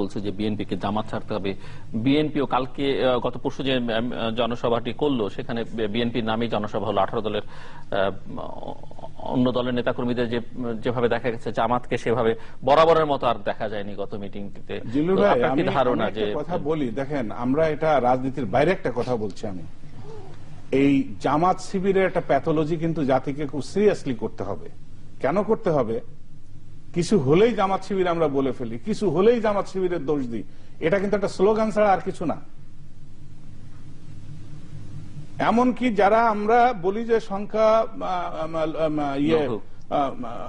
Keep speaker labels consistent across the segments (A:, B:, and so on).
A: বলছে যে বিএনপি কে জামাত ছাড়তে হবে। বিএনপিও কালকে গত পরশু যে জনসভাটি করল সেখানে বিএনপির নামেই জনসভা হলো। আঠারো দলের অন্য দলের নেতাকর্মীদের যে যেভাবে দেখা গেছে জামাতকে সেভাবে বরাবরের মতো আর দেখা যায়নি গত মিটিংটিতে। ধারণা যে
B: কথা বলি দেখেন আমরা এটা রাজনীতির বাইরে একটা কথা বলছি আমি। এই জামাত শিবিরের একটা প্যাথোলজি কিন্তু জাতিকে খুব সিরিয়াসলি করতে হবে। কেন করতে হবে? কিছু হলেই জামাত শিবির আমরা বলে ফেলি কিছু হলেই জামাত শিবিরের দোষ দিই। এটা কিন্তু একটা স্লোগান ছাড়া আর কিছু না। এমনকি যারা আমরা বলি যে সংখ্যা ইয়ে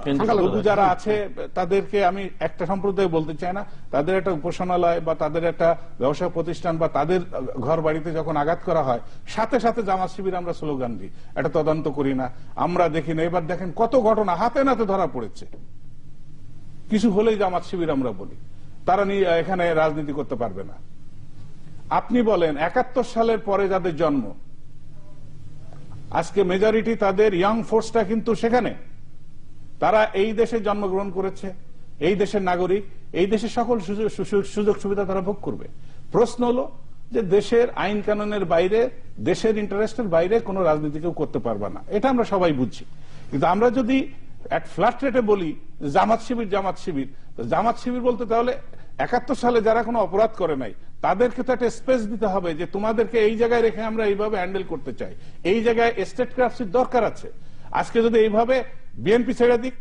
B: সংখ্যালঘু। যারা আছে তাদেরকে আমি একটা সম্প্রদায় বলতে চাই না। তাদের একটা উপাসনালয় বা তাদের একটা ব্যবসা প্রতিষ্ঠান বা তাদের ঘর বাড়িতে যখন আঘাত করা হয় সাথে সাথে জামাত শিবির আমরা স্লোগান দিই। এটা তদন্ত করি না। আমরা দেখি না। এবার দেখেন কত ঘটনা হাতে নাতে ধরা পড়েছে। কিছু হলেই জামাত শিবির আমরা বলি। তারা এখানে রাজনীতি করতে পারবে না। আপনি বলেন, একাত্তর সালের পরে যাদের জন্ম, আজকে মেজরিটি তাদের ইয়াং ফোর্সটা কিন্তু সেখানে। তারা এই দেশে জন্মগ্রহণ করেছে, এই দেশের নাগরিক, এই দেশের সকল সুযোগ সুবিধা তারা ভোগ করবে। প্রশ্ন হলো যে দেশের আইন কানুনের বাইরে, দেশের ইন্টারেস্টের বাইরে কোনো রাজনীতি কেউ করতে পারবে না। এটা আমরা সবাই বুঝছি। কিন্তু আমরা যদি এক ফ্ল্যাট রেটে বলি, জামাত শিবির জামাত শিবির। জামাত শিবির বলতে তাহলে একাত্তর সালে যারা কোনো অপরাধ করে নাই, তাদেরকে তো একটা স্পেস দিতে হবে যে তোমাদেরকে এই জায়গায় রেখে আমরা এইভাবে হ্যান্ডেল করতে চাই। এই জায়গায় স্টেট ক্রাফটের দরকার আছে। আজকে যদি এইভাবে বিএনপি ছেড়ে দিক,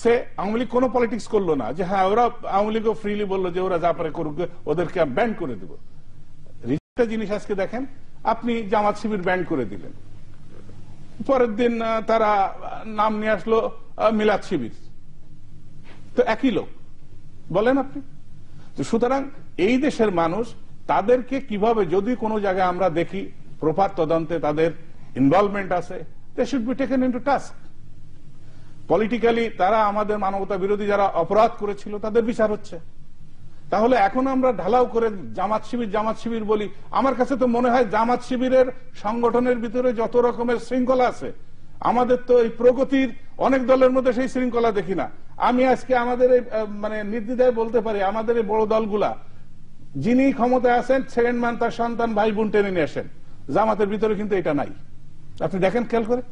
B: সে আওয়ামী লীগ কোনো পলিটিক্স করল না। যে হ্যাঁ ওরা আওয়ামী লীগও ফ্রিলি বলল যে ওরা যা পারে করুক, ওদেরকে ব্যান্ড করে দিব। একটা জিনিস আজকে দেখেন, আপনি জামাত শিবির ব্যান্ড করে দিলেন। পরের দিন তারা নাম নিয়ে আসলো মিলাদ শিবির। তো একই লোক। বলেন আপনি। তো সুতরাং এই দেশের মানুষ তাদেরকে কীভাবে যদি কোনো জায়গায় আমরা দেখি প্রপার তদন্তে তাদের ইনভলভমেন্ট আছে they should be taken into task politically তারা আমাদের মানবতা বিরোধী যারা অপরাধ করেছিল তাদের বিচার হচ্ছে। তাহলে এখন আমরা ঢালাও করে জামাত শিবির জামাত শিবির বলি, আমার কাছে তো মনে হয় জামাত শিবিরের সংগঠনের ভিতরে যত রকমের শৃঙ্খলা আছে, আমাদের তো এই প্রগতির অনেক দলের মধ্যে সেই শৃঙ্খলা দেখি না। আমি আজকে আমাদের মানে নির্দ্বিধায় বলতে পারি আমাদের এই বড় দলগুলা যিনি ক্ষমতায় আছেন সেকেন্ড ম্যান তার সন্তান ভাই বোন টেনে নিয়ে আসেন। জামাতের ভিতরে কিন্তু এটা নাই। আপনি দেখেন খেয়াল করে?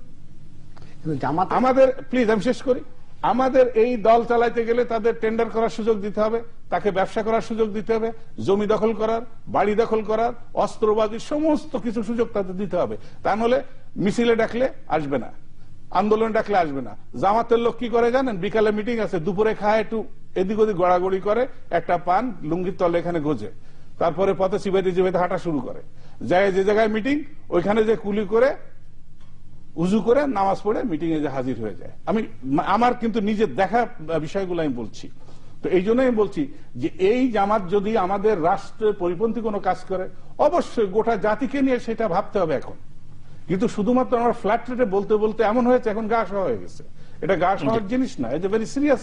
B: আমাদের প্লিজ আমি শেষ করি। আমাদের এই দল চালাইতে গেলে তাদের টেন্ডার করার সুযোগ দিতে হবে তাকে ব্যবসা করার সুযোগ দিতে হবে জমি দখল করার বাড়ি দখল করার অস্ত্রবাদী সমস্ত কিছু সুযোগ তাদের দিতে হবে। তা নাহলে মিছিলে ডাকলে আসবে না। আন্দোলন ডাকলে আসবে না। জামাতের লোক কি করে জানেন? বিকালে মিটিং আছে, দুপুরে খায়, একটু এদিক ওদিক গড়াগড়ি করে, একটা পান, লুঙ্গির তলে এখানে গোজে। তারপরে পথে চিবাইতে চিবাইতে হাঁটা শুরু করে। যায় যে জায়গায় মিটিং ওইখানে যে কুলি করে, উজু করে নামাজ পড়ে মিটিং এ যে হাজির হয়ে যায়। আমি, আমার কিন্তু নিজের দেখা বিষয়গুলো আমি বলছি। তো এই জন্যই আমি বলছি যে এই জামাত যদি আমাদের রাষ্ট্রের পরিপন্থী কোনো কাজ করে, অবশ্যই গোটা জাতিকে নিয়ে সেটা ভাবতে হবে এখন। কিন্তু শুধুমাত্র আমার ফ্ল্যাট রেটে বলতে বলতে এমন হয়েছে এখন গা সহ হয়ে গেছে। এটা গা শোয়ার জিনিস না এটা ভেরি সিরিয়াস